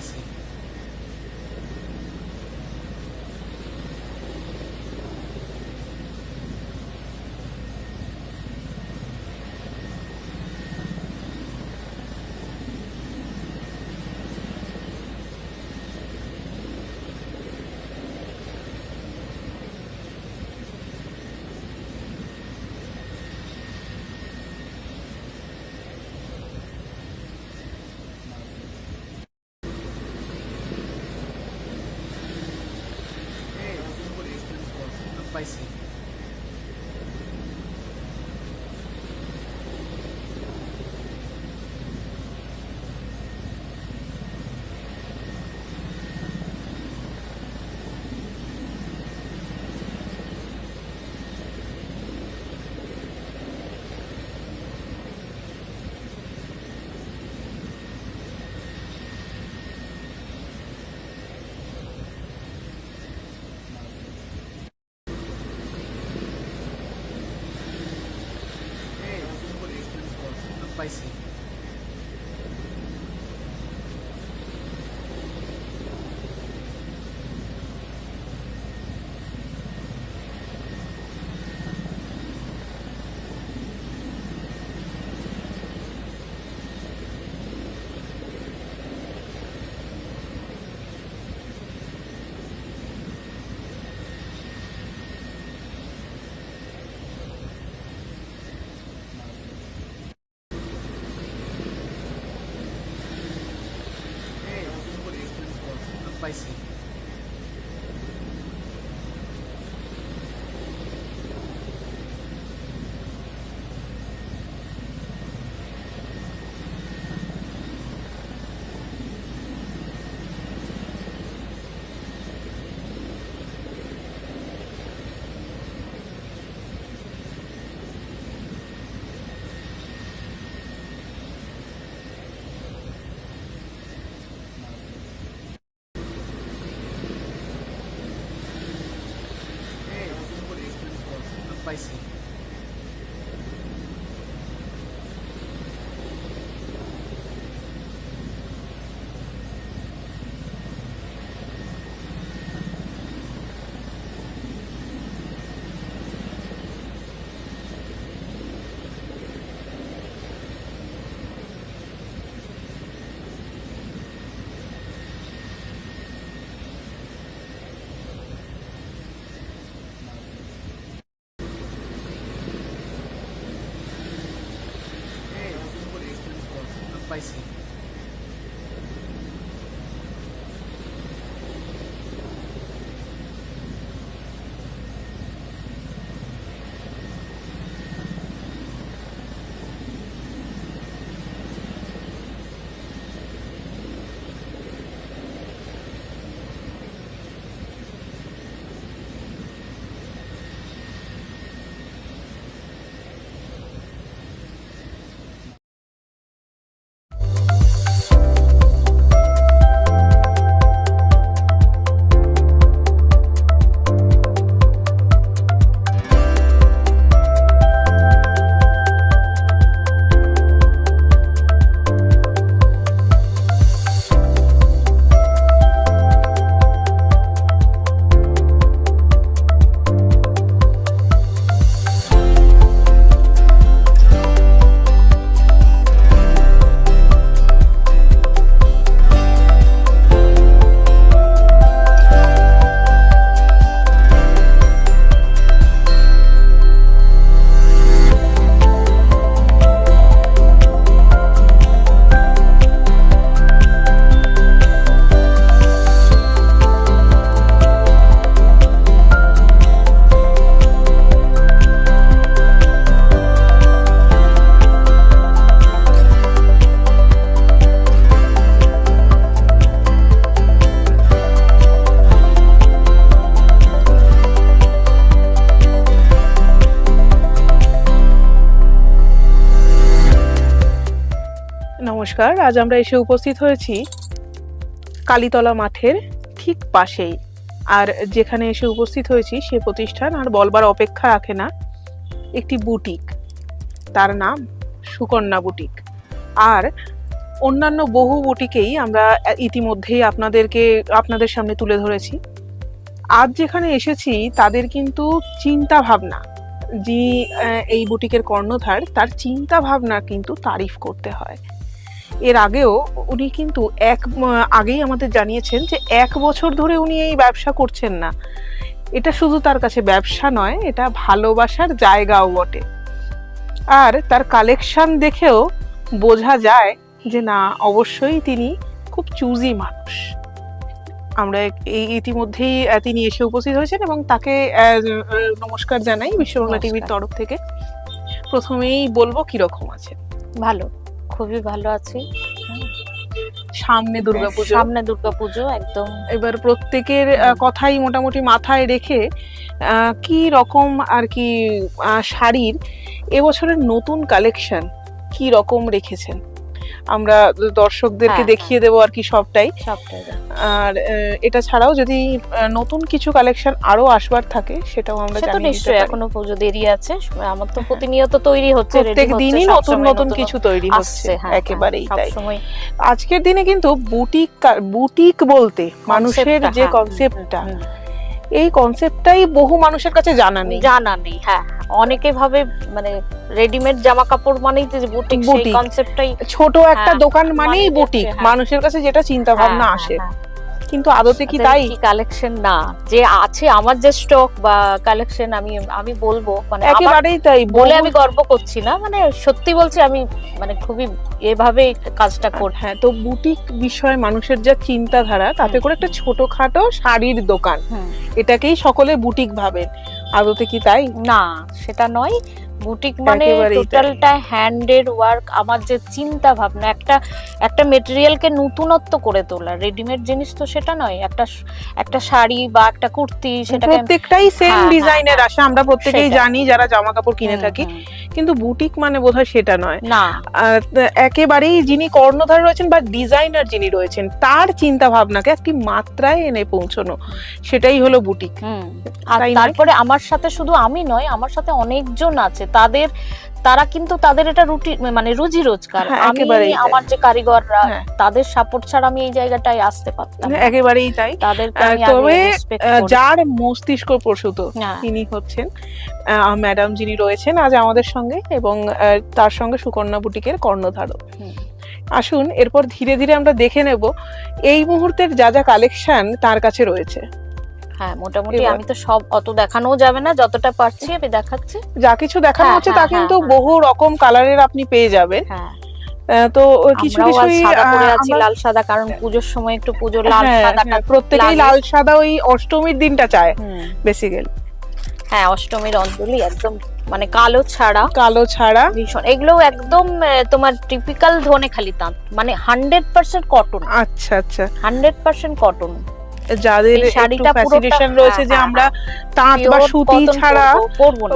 spicy. vai ser. 수가 있습니다. spicy. spicy. アイ。নমস্কার, আজ আমরা এসে উপস্থিত হয়েছি কালীতলা মাঠের ঠিক পাশেই। আর যেখানে এসে উপস্থিত হয়েছি সে প্রতিষ্ঠান আর বলবার অপেক্ষা রাখে না, একটি বুটিক। তার নাম সুকন্যা বুটিক। আর অন্যান্য বহু বুটিকেই আমরা ইতিমধ্যেই আপনাদেরকে, আপনাদের সামনে তুলে ধরেছি। আজ যেখানে এসেছি তাদের কিন্তু চিন্তা ভাবনা, যিনি এই বুটিকের কর্ণধার, তার চিন্তা ভাবনা কিন্তু তারিফ করতে হয়। এর আগেও উনি কিন্তু এক আগেই আমাদের জানিয়েছেন যে এক বছর ধরে উনি এই ব্যবসা করছেন না। এটা শুধু তার কাছে ব্যবসা নয় এটা ভালোবাসার জায়গাও বটে। আর তার কালেকশন দেখেও বোঝা যায় যে না অবশ্যই তিনি খুব চুজি মানুষ। আমরা এই ইতিমধ্যেই তিনি এসে উপস্থিত হয়েছেন এবং তাকে নমস্কার জানাই বিশ্ববাংলা টিভির তরফ থেকে। প্রথমেই বলব কীরকম আছে ভালো। খুবই ভালো আছি। সামনে দুর্গাপুজো সামনে দুর্গাপুজো একদম। এবার প্রত্যেকের কথাই মোটামুটি মাথায় রেখে কি রকম আর কি শাড়ির এবছরের নতুন কালেকশন কি রকম রেখেছেন? আমরা দর্শকদেরকে হ্যাঁ, দেখিয়ে দেবো আর কি সবটাই। আর এটা ছাড়াও যদি নতুন কিছু কালেকশন আরও আসবার থাকে সেটাও আমরা তো নিশ্চয়ই এখনও পুজো দেরি আছে আমার তো প্রতিনিয়ত তৈরি হচ্ছে প্রত্যেক দিনই নতুন নতুন কিছু তৈরি হচ্ছে হ্যাঁ, একেবারেই হ্যাঁ, তাই। আজকের দিনে কিন্তু বুটিক বুটিক বলতে মানুষের যে কনসেপ্টটা এই কনসেপ্টটাই বহু মানুষের কাছে জানা নেই। জানা নেই হ্যাঁ। অনেকে ভাবে মানে রেডিমেড জামা কাপড় মানেই যে বুটিক সেই বুটিক। কনসেপ্টটাই ছোট একটা হ্যাঁ, দোকান মানেই মানেই বুটিক হ্যাঁ। মানুষের কাছে যেটা চিন্তা ভাবনা আসে। কিন্তু আদতে কি তাই? কালেকশন না। যে আছে আমার যে স্টক বা কালেকশন আমি আমি বলব। মানে একেবারেই তাই বলে আমি গর্ব করছি না। মানে সত্যি বলছি আমি মানে খুবই এভাবে কাজটা করি হ্যাঁ তো বুটিক বিষয়ে মানুষের যা চিন্তাধারা তাতে করে একটা ছোটখাটো শাড়ির দোকান। এটাকেই সকলে বুটিক ভাবেন। আদতে কি তাই? না সেটা নয়। বুটিক মানে টোটালটা হ্যান্ডের ওয়ার্ক আমার যে চিন্তা ভাবনা একটা একটা মেটেরিয়ালকে নতুনত্ব করে তোলা। রেডিমেড জিনিস তো সেটা নয় একটা একটা শাড়ি বা একটা কুর্তি সেটাকে প্রত্যেকটাই সেম ডিজাইনের। আসে আমরা প্রত্যেকেই জানি যারা জামা কাপড় কিনে থাকি। কিন্তু বুটিক মানে বোধহয় সেটা নয়। না। একেবারেই যিনি কর্ণধার রয়েছেন বা ডিজাইনার যিনি রয়েছেন তার চিন্তা ভাবনাকে একটি মাত্রায় এনে পৌঁছানো সেটাই হলো বুটিক। আর তারপরে আমার সাথে শুধু আমি নয় আমার সাথে অনেকজন আছে। তাদের তারা কিন্তু তাদের এটা রুটি মানে রুজি রোজগার। হ্যাঁ, আমি আমার যে কারিগররা হ্যাঁ। তাদের সাপোর্ট ছাড়া আমি এই জায়গাটায় আসতে পারতাম একেবারেই তাই। আমি তবে। যার মস্তিষ্ক প্রসূত হ্যাঁ। তিনি হচ্ছেন ম্যাডাম যিনি রয়েছেন আজ আমাদের সঙ্গে এবং তার সঙ্গে সুকন্যা বুটিকের কর্ণধারক আসুন এরপর ধীরে ধীরে আমরা দেখে নেব এই মুহূর্তের যা যা কালেকশন তার কাছে রয়েছে। হ্যাঁ মোটামুটি আমি তো সব অত দেখানো যাবে না যতটা পারছি আমি দেখাচ্ছি। যা কিছু দেখানো হ্যাঁ, হচ্ছে তা হ্যাঁ, কিন্তু হ্যাঁ, বহু রকম কালারের আপনি পেয়ে যাবেন। হ্যাঁ। তো কিছু আমরাও কিছু সাদা পরে আছি লাল সাদা কারণ পুজোর সময় একটু পুজোর লাল সাদাটা প্রত্যেকেই লাল সাদা ওই অষ্টমীর দিনটা চায় বেসিক্যালি হ্যাঁ অষ্টমীর অঞ্জলি একদম মানে কালো ছাড়া। কালো ছাড়া। ভীষণ। এগুলো একদম তোমার টিপিক্যাল ধনে খালি তাঁত মানে হান্ড্রেড পার্সেন্ট কটন আচ্ছা আচ্ছা। হান্ড্রেড পার্সেন্ট কটন যাদের শাড়িটা রয়েছে হ্যাঁ, যে হ্যাঁ, আমরা তাঁত বা সুতি ছাড়া পরবো না।